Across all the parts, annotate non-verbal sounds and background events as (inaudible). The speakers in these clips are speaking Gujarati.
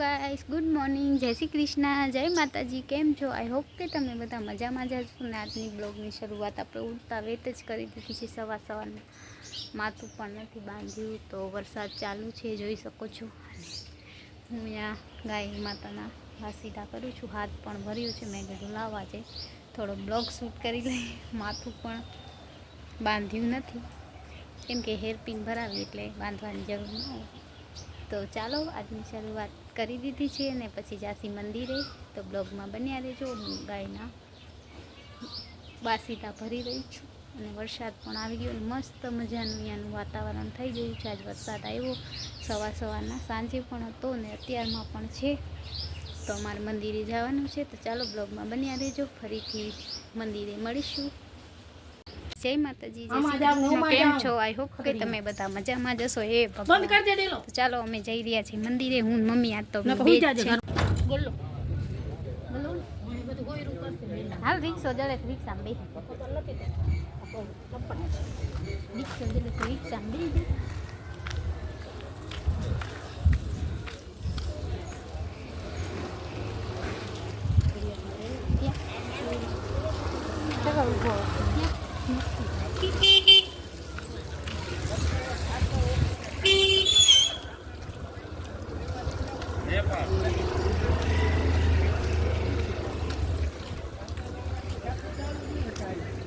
Guys, good morning. જય શ્રી કૃષ્ણ. જય માતાજી. કેમ છો? આઈ હોપ કે તમે બધા મજામાં જ હશો ને આજની બ્લોગની શરૂઆત આપણે ઉડતા વેત જ કરી દીધી છે સવાર સવારમાં. માથું પણ નથી બાંધ્યું તો વરસાદ ચાલુ છે, જોઈ શકો છો. હું અહીંયા ગાય માતાના વાસીદા કરું છું. હાથ પણ ભર્યું છે. મેં કીધું લાવવા છે થોડો બ્લોગ શૂટ કરી લઈ માથું પણ બાંધ્યું નથી. કેમ કે હેરપિન ભરાવી એટલે બાંધવાની જરૂર ન હોય. તો ચાલો, આજની શરૂઆત કરી દીધી છે અને પછી જાસી મંદિરે, તો બ્લોગમાં બન્યા રહેજો. હું ગાયના બાસીતા ભરી રહી છું અને વરસાદ પણ આવી ગયો. મસ્ત મજાનું અહીંયાનું વાતાવરણ થઈ ગયું છે. આજ વરસાદ આવ્યો. સવાર સવારના સાંજે પણ હતો ને અત્યારમાં પણ છે. તો અમારે મંદિરે જવાનું છે. તો ચાલો બ્લોગમાં બન્યા રહેજો. ફરીથી મંદિરે મળીશું. જય માતાજી કેમ છો? આઈ હોપ કે તમે બધા મજામાં જશો એ બંધ કરી દે તો ચાલો અમે જઈ રહ્યા છીએ મંદિરે. હું મમ્મી આજ તો બે. બોલો. હાલ રિક્ષો જડે રિક્ષા બે બેસી નથી તે. રિક્ષો જડે રિક્ષા રિક્ષામાં બેસી ત્યાં ઊભો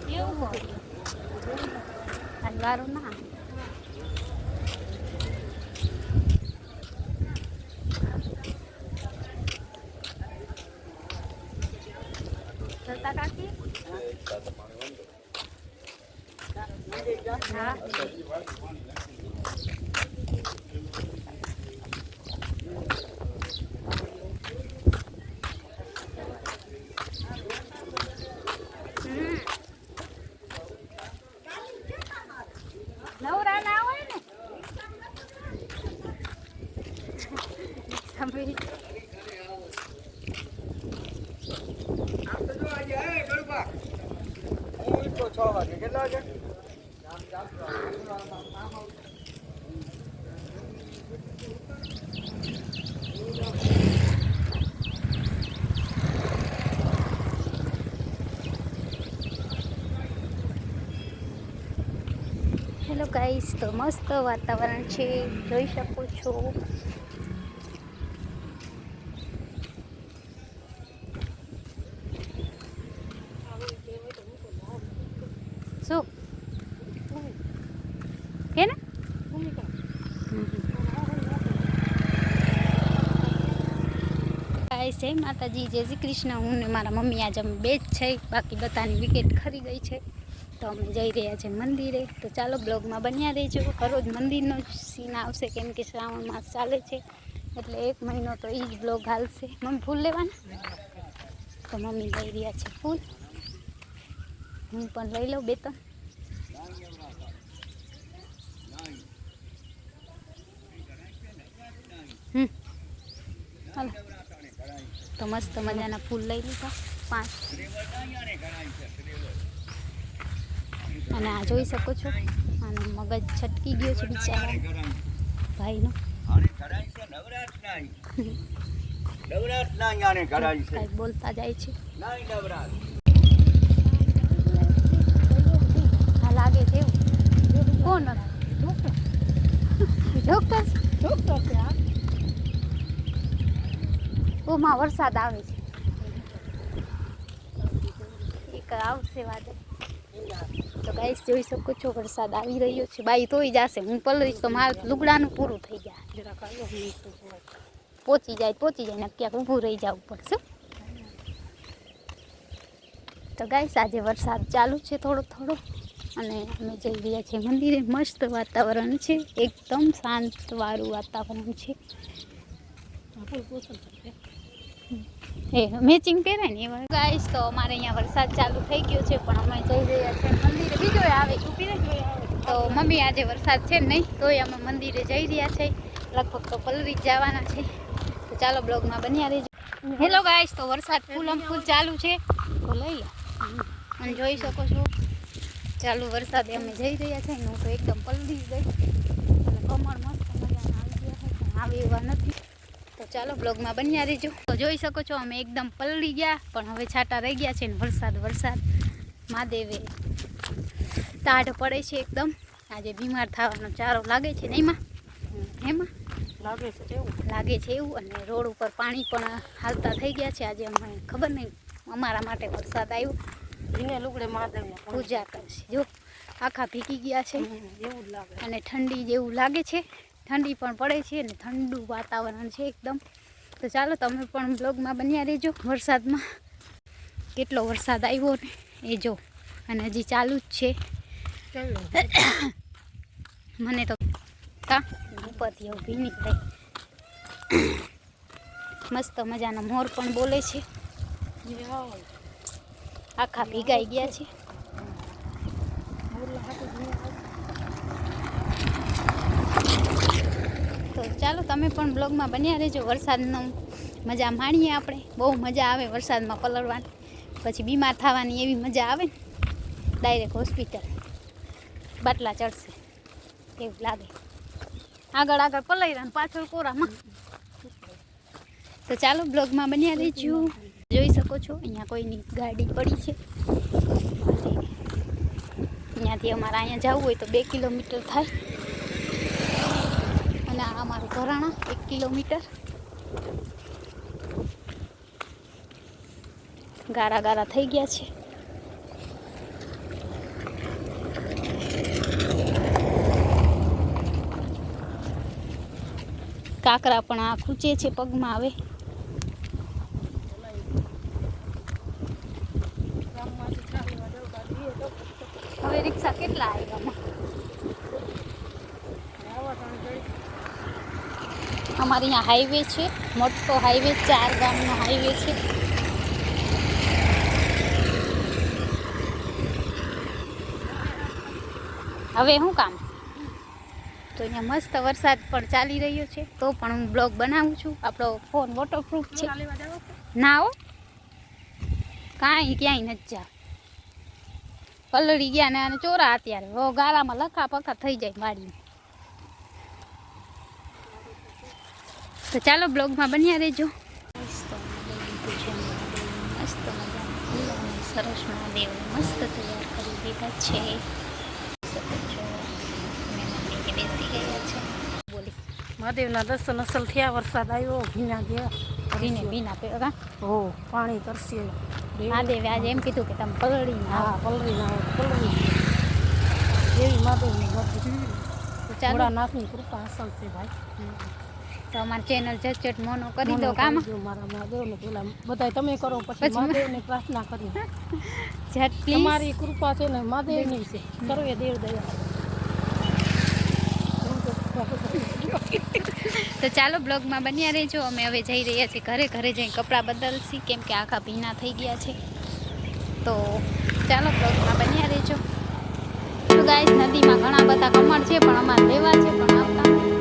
એવું હોય હલવારો ના ચલતા કાકી? હા હમ નવરા ના હોય ને સાંભળી હેલો ગાઈસ તો મસ્ત વાતાવરણ છે. જોઈ શકો છો શું કે ને? જય માતાજી, જય શ્રી કૃષ્ણ. હું ને મારા મમ્મી આજે અમે બે જ છે. બાકી બધાની વિકેટ ખરી ગઈ છે. તો અમે જઈ રહ્યા છે મંદિરે. તો ચાલો બ્લોગમાં બન્યા રહેજો. હરોજ મંદિરનો સીન આવશે કેમ કે શ્રાવણ માસ ચાલે છે. એટલે એક મહિનો તો એ જ બ્લોગ હાલશે. મમ્મી, ફૂલ લેવાના? તો મમ્મી લઈ રહ્યા છે ફૂલ. હું પણ લઈ લઉં બે ત્રણ. તો મસ્ત મજાના ફૂલ લઈ લીધા, પાંચ. અને આ જોઈ શકો છો અને મગજ છટકી ગયો છે બિચારા ભાઈનો. બોલતા જાય છે. લાગે છે કોણ ડોક્ટર. ડોક્ટર છે ઓમાં વરસાદ આવે છે. એક આવશે વાદળ. તો ગાઈસ જોઈ શકો છો વરસાદ આવી રહ્યો છે. બાઈ તોય જશે હું પલરીશ તો મારે લુગડાનું પૂરું થઈ જાય. પહોંચી જાય પહોંચી જાય ને ક્યાંક ઊભું રહી જવું પડશે. તો ગાઈસ આજે વરસાદ ચાલુ છે થોડો થોડો. અને અમે જઈ રહ્યા છીએ મંદિરે. મસ્ત વાતાવરણ છે. એકદમ શાંતવાળું વાતાવરણ છે. એ મેચિંગ પહેરાય ને એવા ગાઈસ તો અમારે અહીંયા વરસાદ ચાલુ થઈ ગયો છે, પણ અમે જઈ રહ્યા છીએ મંદિરે. બીજો આવે, ઊભી રહી તો મમ્મી આજે વરસાદ છે નહીં, તોય અમે મંદિરે જઈ રહ્યા છે. લગભગ તો પલરી જ જવાના છે. તો ચાલો બ્લોગમાં બન્યા રહેજો. હેલો ગાઈસ તો વરસાદ ફૂલમ ફૂલ ચાલુ છે. તો લઈ અને જોઈ શકો છો, ચાલુ વરસાદે અમે જઈ રહ્યા છે. ને હું તો એકદમ પલરી ગઈ. અને કમળ મસ્ત મજાના આવી ગયા છે. પણ આવે એવા નથી. ચાલો બ્લોગમાં બન્યા રહેજો. તો જોઈ શકો છો અમે એકદમ પલળી ગયા પણ હવે છાંટા રહી ગયા છે ને વરસાદ વરસાદ. મહાદેવે તાઢ પડે છે એકદમ. આજે બીમાર થવાનો ચારો લાગે છે ને એમાં? એમાં? લાગે છે એવું. લાગે છે એવું અને રોડ ઉપર પાણી પણ હાલતા થઈ ગયા છે. આજે અમને ખબર નહીં અમારા માટે વરસાદ આવ્યો. એને લુગડે મહાદેવને પૂજા કરશે જો આખા ભીગી ગયા છે. એવું લાગે. અને ઠંડી જેવું લાગે છે. ઠંડી પણ પડે છે અને ઠંડુ વાતાવરણ છે એકદમ. તો ચાલો તમે પણ બ્લોગમાં બન્યા રહેજો. વરસાદમાં કેટલો વરસાદ આવ્યો ને એ જો. અને હજી ચાલુ જ છે. મને તો કા ઉપરથી એવું ભીની થઈ મસ્ત મજાનો મોર પણ બોલે છે. આખા ભીગાઈ ગયા છે. તો ચાલો તમે પણ બ્લોગમાં બન્યા રહેજો. વરસાદનો મજા માણીએ આપણે. બહુ મજા આવે વરસાદમાં પલળવાની. પછી બીમાર થવાની એવી મજા આવે ને. ડાયરેક્ટ હોસ્પિટલ બાટલા ચડશે. એવું લાગે. આગળ આગળ પલળ્યા ને પાછળ કોરામાં. તો ચાલો બ્લોગમાં બન્યા રહેજો. જોઈ શકો છો, અહીંયા કોઈની ગાડી પડી છે. અહીંયાથી અમારે અહીંયા જવું હોય તો બે કિલોમીટર થાય. અને આ અમારું ઘરાણા, એક કિલોમીટર. ગારા ગારા થઈ ગયા છે. કાકરા પણ આ ખૂંચે છે પગમાં આવે હવે રિક્ષા કેટલા આવ્યા અમારે અહીંયા હાઈવે છે. મોટો હાઈવે ચાર ગામનો હાઈવે છે. હવે શું કામ? તો અહીંયા મસ્ત વરસાદ પણ ચાલી રહ્યો છે. તો પણ હું બ્લોગ બનાવું છું. આપણો ફોન વોટરપ્રૂફ છે. ના હો. કાંઈ ક્યાંય નથી જા. પલળી ગયા ને અને ચોરા અત્યારે. ગાળામાં લખા પખા થઈ જાય વાડીમાં તો ચાલો બ્લોગમાં બન્યા રહેજો. મસ્ત સરસ મહાદેવ મસ્ત તૈયાર કરી દીધા છે. બેસી ગયા છે. બોલી. મહાદેવના દર્શન અસલ થયા વરસાદ આવ્યો ભીના ગયા. ભીને ભીના પેગા હો પાણી કરશે મહાદેવે આજે એમ કીધું કે તમે પલળી હા પલળી ના પલળી એવી મહાદેવની ભક્તિ તો ચાલો. ભોળાનાથની કૃપા અસલ છે ભાઈ. તો અમારી ચેનલ ઝટઝટ મોનો કરી દો કામ. મારા મહાદેવ મહાદેવને પેલા બધા તમે કરો પછી મહાદેવ ને પ્રાર્થના કરી (laughs) તમારી કૃપા છે ને મહાદેવની છે. સર્વે દેવ દયા. તો ચાલો બ્લોગમાં બન્યા રહેજો. અમે હવે જઈ રહ્યા છીએ ઘરે. ઘરે જઈ કપડાં બદલશી કેમ કે આખા ભીના થઈ ગયા છે. તો ચાલો બ્લોગમાં બન્યા રહેજો. ગાય નદીમાં ઘણા બધા કમળ છે પણ અમારે લેવા છે પણ આવતા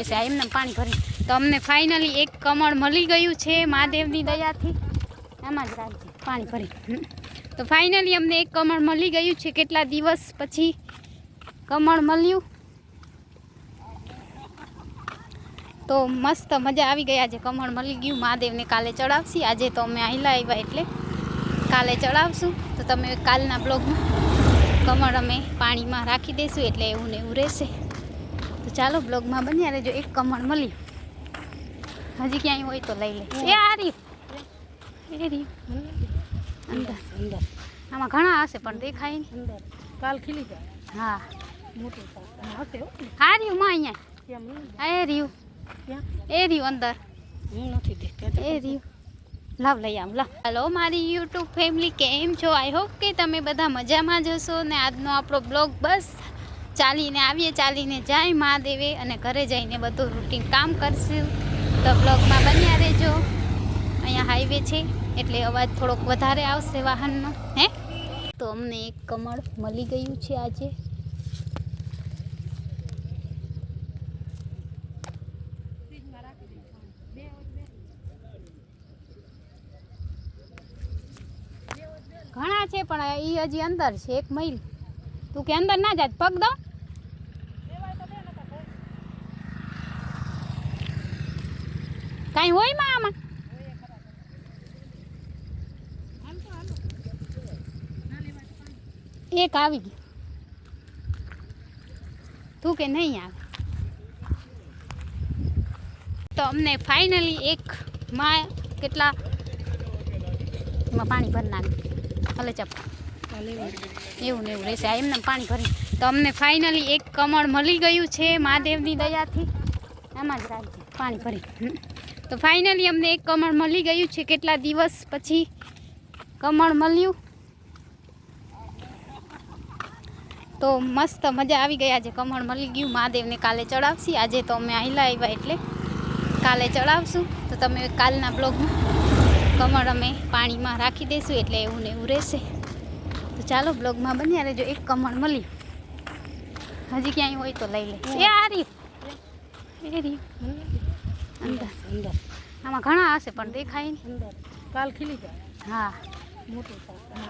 એવું છે એમને પાણી ભરી. તો અમને ફાઇનલી એક કમળ મળી ગયું છે મહાદેવની દયાથી. એમાં જ રાખજે, પાણી ભરી. તો ફાઇનલી અમને એક કમળ મળી ગયું છે, કેટલા દિવસ પછી કમળ મળ્યું? તો મસ્ત મજા આવી ગઈ આજે કમળ મળી ગયું, મહાદેવને કાલે ચડાવશી. આજે તો અમે આહિલા આવ્યા એટલે કાલે ચડાવશું. તો તમે કાલના બ્લોગમાં કમળ અમે પાણીમાં રાખી દઈશું એટલે એવું ને એવું રહેશે. ચાલો બ્લોગમાં બન્યા રહેજો. એક કમળ મળી હજી ક્યાંય હોય તો લઈ લે. એ આ રહ્યું અંદર અંદર. આમાં ઘણા હશે પણ દેખાય અંદર. કાલ ખીલી જાય. હા. મોટું હો. રહ્યું માં અહીંયા. એ રહ્યું. એ રહ્યું અંદર. હું નથી દેખતા. એ રહ્યું. લાવ લઈ આમ લા હલો મારી યુટ્યુબ ફેમિલી કેમ છો? આઈ હોપ કે તમે બધા મજામાં જ હશો ને આજનો આપણો બ્લોગ બસ ચાલીને આવીએ, ચાલીને જાય મહાદેવે અને ઘરે જઈને બધું રૂટીન કામ કરશું. તો બ્લોગમાં બન્યા રહેજો. અહીંયા હાઈવે છે, એટલે અવાજ થોડોક વધારે આવશે વાહનનો, હે? તો અમને એક કમળ મળી ગયું છે આજે. ઘણા છે, પણ એ હજી અંદર છે, એક મહિલ તું કે અંદર ના જાત, પગ દો. કાંઈ હોયમાં આમાં એક આવી ગયું તું કે નહીં આવે? તો અમને ફાઇનલી એક માં કેટલા? પાણી ભરી નાખ. ભલે ચપ એવું ને એવું રહેશે. આ એમને પાણી ભરી. તો અમને ફાઇનલી એક કમળ મળી ગયું છે મહાદેવની દયાથી. એમાં જ રાખજે. પાણી ભરી. તો ફાઇનલી અમને એક કમળ મળી ગયું છે. કેટલા દિવસ પછી કમળ મળ્યું? તો મસ્ત મજા આવી ગઈ. આજે કમળ મળી ગયું. મહાદેવને કાલે ચડાવશી. આજે તો અમે અહીંલા આવ્યા એટલે કાલે ચડાવશું. તો તમે કાલના બ્લોગમાં કમળ અમે પાણીમાં રાખી દઈશું એટલે એવું ને એવું રહેશે. તો ચાલો બ્લોગમાં બન્યા રહેજો. એક કમળ મળ્યું. હજી ક્યાંય હોય તો લઈ લે. એ આ રહ્યું. એ રહ્યું. અંદર અંદર આમાં ઘણા હશે પણ દેખાય નહીં. અંદર કાલ ખીલી જાય. હા. મોટું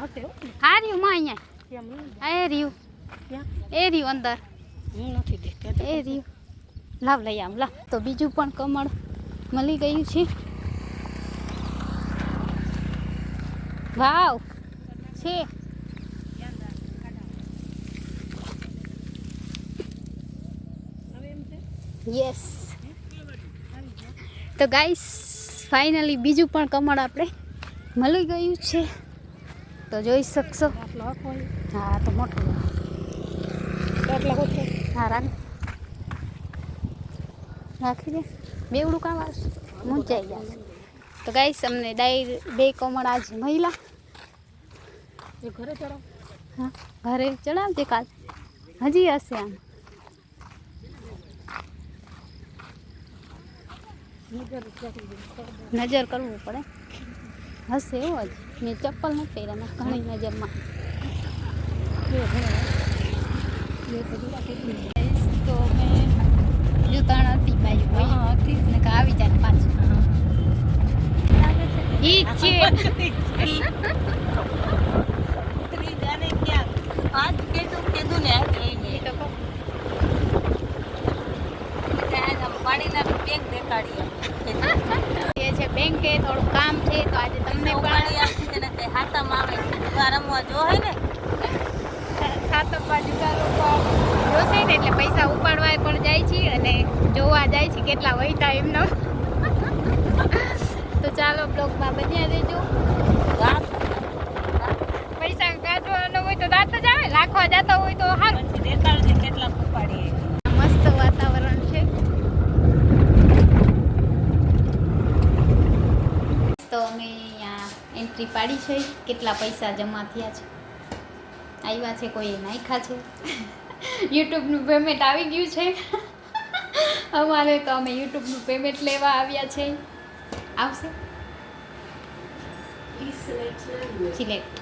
હશે આ રહ્યું માં અહીંયા. એ રહ્યું. એ રહ્યું અંદર. હું નથી દેખતા. એ રહ્યું. લાવ લઈ આમ લાવ. તો બીજું પણ કમળ મળી ગયું છે. વાવ છે. હવે એમ છે? યસ તો ગાઈસ ફાઇનલી બીજું પણ કમળ આપણે મળી ગયું છે. તો જોઈ શકશો. હા તો મોટું. હા રાખ. રાખી દે. બેવડું કામ આવશે. મૂંચાઈ જશે તો ગાઈસ અમને ડાયર બે કમળ આજ મહિલા ઘરે ચડાવ. હા ઘરે ચડાવજે કાલ. હજી હશે આમ. નજર રાખી દે. નજર કરવું પડે. હશે એવું જ મેં ચપ્પલ નથી પહેર્યા ને ઘણી નજરમાં. એ ઘરે એ તો જોવા કેટલી તો મેં જૂતાણ હતી બાજુ હોય. હા હતી. ને કે આવી જાય પાછું. ઈ જ છે. આજ કીધું કીધું ને આજ રહી ઈ તો કહું. પાણીના બેગ દેખાડી (laughs) એ છે બેંકે થોડું કામ છે તો આજે તમને પણ હાથામાં આવે રમવા જો હે ને. (laughs) સાતમ બાજુ જોશે ને એટલે પૈસા ઉપાડવા પણ જાય છે અને જોવા જાય છે કેટલા વહીતા એમનો. (laughs) તો ચાલો બ્લોગમાં બન્યા રહેજો. પૈસા કાઢવાનો હોય તો દાંત જ આવે લાખવા જતા હોય તો પછી દેખાડજે કેટલા ઉપાડીએ મસ્ત વાતાવરણ છે તો અમે અહીંયા એન્ટ્રી પાડી છે, કેટલા પૈસા જમા થયા છે. આવ્યા છે કોઈ નાખ્યા છે. યુટ્યુબનું પેમેન્ટ આવી ગયું છે. અમારે તો અમે યુટ્યુબનું પેમેન્ટ લેવા આવ્યા છે. આવશે. સિલેક્ટ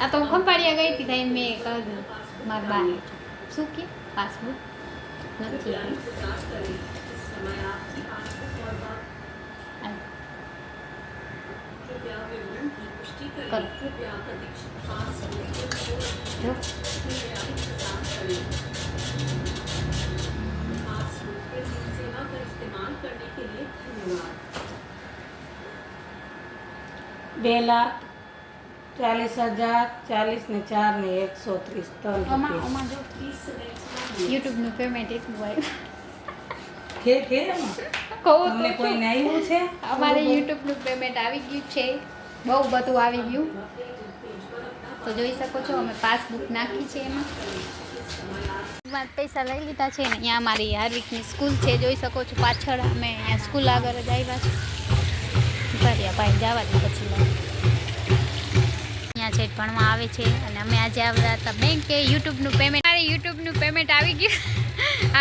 આ તો હું ગઈ હતી ત્યાં મેં કહ્યું મારા બા શું કે? પાસબુક? નથી આ. કરો. જો બે લાખ ચાલીસ હજાર ચાલીસ ને ચાર ને એકસો ત્રીસ ત્રણ યુટ્યુબનું પેમેન્ટ એટલું આવ્યું કે કે? કહું કોઈને આવ્યું છે? અમારે યુટ્યુબનું પેમેન્ટ આવી ગયું છે. બહુ બધું આવી ગયું. તો જોઈ શકો છો, અમે પાસબુક નાખી છે એમાં. પૈસા લઈ લીધા છે ને, અહીંયા અમારી હાર્વિકની સ્કૂલ છે, જોઈ શકો છો પાછળ અમે અહીંયા સ્કૂલ આગળ જ આવ્યા છે ભર્યા ભાઈ જવા દે પછી અહીંયા છે, ભણવા આવે છે, અને અમે આજે આવ્યા હતા બેંકે. યુટ્યુબનું પેમેન્ટ મારે યુટ્યુબનું પેમેન્ટ આવી ગયું.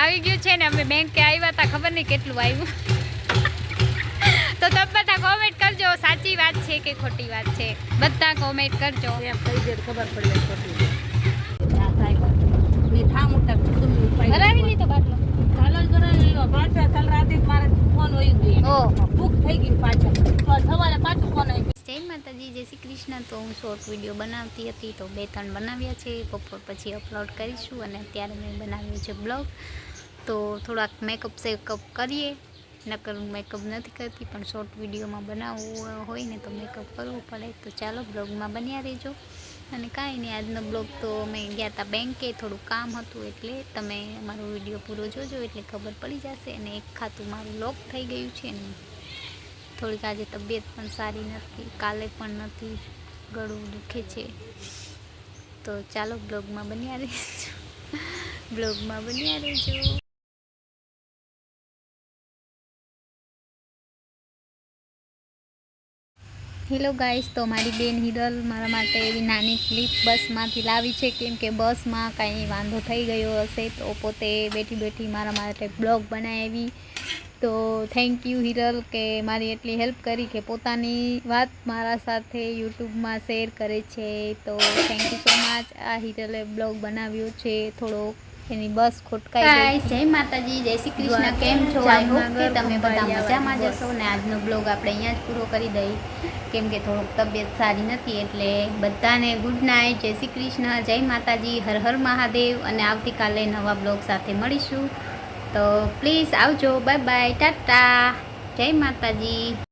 આવી ગયું છે ને, અમે બેંકે આવ્યા હતા, ખબર નહીં કેટલું આવ્યું. તો તમે છે કે ખોટી વાત છે? બધા કોમેન્ટ કરજો. ખબર પડે ખોટી લીધો બાટલો. જય માતાજી જય શ્રી કૃષ્ણ. તો હું શોર્ટ વીડિયો બનાવતી હતી તો બે ત્રણ બનાવ્યા છે. બપોર પછી અપલોડ કરીશું અને અત્યારે મેં બનાવ્યું છે બ્લોગ તો થોડાક મેકઅપ સેકઅપ કરીએ. નકર મેકઅપ નથી કરતી, પણ શોર્ટ વિડીયોમાં બનાવવું હોય ને તો મેકઅપ કરવું પડે. તો ચાલો બ્લોગમાં બન્યા રહેજો. અને કાંઈ નહીં, આજનો બ્લોગ તો અમે ગયા હતા બેંકે થોડું કામ હતું એટલે તમે મારો વીડિયો પૂરો જોજો, એટલે ખબર પડી જશે. અને એક ખાતું મારું લોક થઈ ગયું છે ને. થોડીક આજે તબિયત પણ સારી નથી, કાલે પણ નથી, ગળું દુખે છે. તો ચાલો બ્લોગમાં બન્યા રહેજો. (laughs) બ્લોગમાં બન્યા રહેજો. હેલો ગાઈસ તો મારી બેન હિરલ મારા માટે એવી નાની ક્લિપ બસમાંથી લાવી છે. કેમ કે બસમાં કાંઈ વાંધો થઈ ગયો હશે તો પોતે બેઠી બેઠી મારા માટે બ્લોગ બનાવી. તો થેન્ક યુ હિરલ કે મારી એટલી હેલ્પ કરી કે પોતાની વાત મારા સાથે યુટ્યુબમાં શેર કરે છે. તો થેન્ક યુ સો મચ આ હિરલે બ્લોગ બનાવ્યો છે થોડો એની બસ ખોટકાઈ જય માતાજી જય શ્રી કૃષ્ણ. કેમ છો? આઈ હોપ કે તમે બધા મજામાં જ હશો ને આજનો બ્લોગ આપણે અહીંયા જ પૂરો કરી દઈ. કેમ કે થોડુંક તબિયત સારી નથી એટલે બધાને ગુડ નાઇટ જય શ્રી કૃષ્ણ જય માતાજી હર હર મહાદેવ. અને આવતીકાલે નવા બ્લોગ સાથે મળીશું. તો પ્લીઝ આવજો. બાય બાય ટાટા જય માતાજી.